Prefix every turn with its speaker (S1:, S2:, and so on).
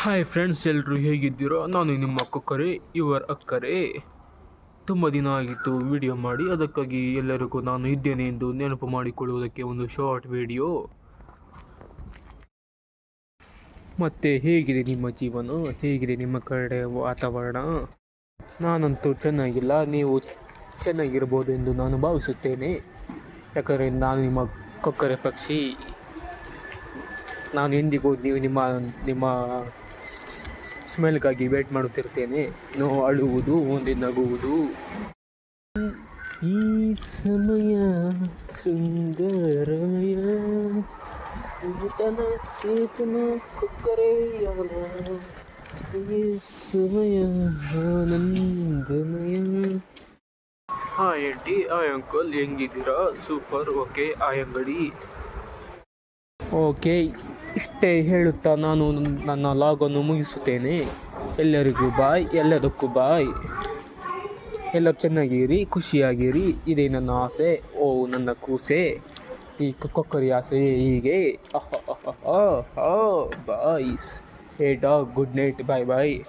S1: Hi friends ಎಲ್ಲರೂ ಹೇಗಿದ್ದೀರೋ? ನಾನು ನಿಮ್ಮ ಕೊಕ್ಕರೆ ಯುವರ್ ಅಕ್ಕರೆ ತುಂಬ ದಿನ ಆಗಿತ್ತು ವಿಡಿಯೋ ಮಾಡಿ, ಅದಕ್ಕಾಗಿ ಎಲ್ಲರಿಗೂ ನಾನು ಇದ್ದೇನೆ ಎಂದು ನೆನಪು ಮಾಡಿಕೊಳ್ಳುವುದಕ್ಕೆ ಒಂದು ಶಾರ್ಟ್ ವಿಡಿಯೋ ಮತ್ತೆ ಹೇಗಿದೆ ನಿಮ್ಮ ಜೀವನ? ಹೇಗಿದೆ ನಿಮ್ಮ ಕಡೆ ವಾತಾವರಣ? ನಾನಂತೂ ಚೆನ್ನಾಗಿಲ್ಲ, ನೀವು ಚೆನ್ನಾಗಿರ್ಬೋದು ಎಂದು ನಾನು ಭಾವಿಸುತ್ತೇನೆ. ಯಾಕಂದರೆ ನಾನು ನಿಮ್ಮ ಕೊಕ್ಕರೆ ಪಕ್ಷಿ. ನಾನು ಎಂದಿಗೂ ನೀವು ನಿಮ್ಮ ನಿಮ್ಮ ಸ್ಮೆಲ್ಗಾಗಿ ವೇಟ್ ಮಾಡುತ್ತಿರ್ತೇನೆ. ನೋ ಅಳುವುದು ಒಂದೇ ನಗುವುದು. ಈ ಸಮಯ ಸುಂದರಮಯ. ನೂತನ ಚೇತನ ಕೊಕ್ಕರೆಯವರ ಈ ಸಮಯ ಆನಂದಮಯ. ಹಾಯ್ ಆಂಟಿ ಹಾಯ್ ಅಂಕಲ್, ಹೆಂಗಿದ್ದೀರಾ? ಸೂಪರ್, ಓಕೆ ಆಯಂಗಡಿ ಓಕೆ. ಇಷ್ಟೇ ಹೇಳುತ್ತಾ ನಾನು ನನ್ನ ಲಾಗನ್ನು ಮುಗಿಸುತ್ತೇನೆ. ಎಲ್ಲರಿಗೂ ಬಾಯ್, ಎಲ್ಲದಕ್ಕೂ ಬಾಯ್. ಎಲ್ಲರೂ ಚೆನ್ನಾಗಿರಿ, ಖುಷಿಯಾಗಿರಿ. ಇದೇ ನನ್ನ ಆಸೆ, ಓ ನನ್ನ ಕೂಸೆ. ಈ ಕೊಕ್ಕರಿ ಆಸೆ ಹೀಗೆ. Boys. Hey dog, good night, bye bye.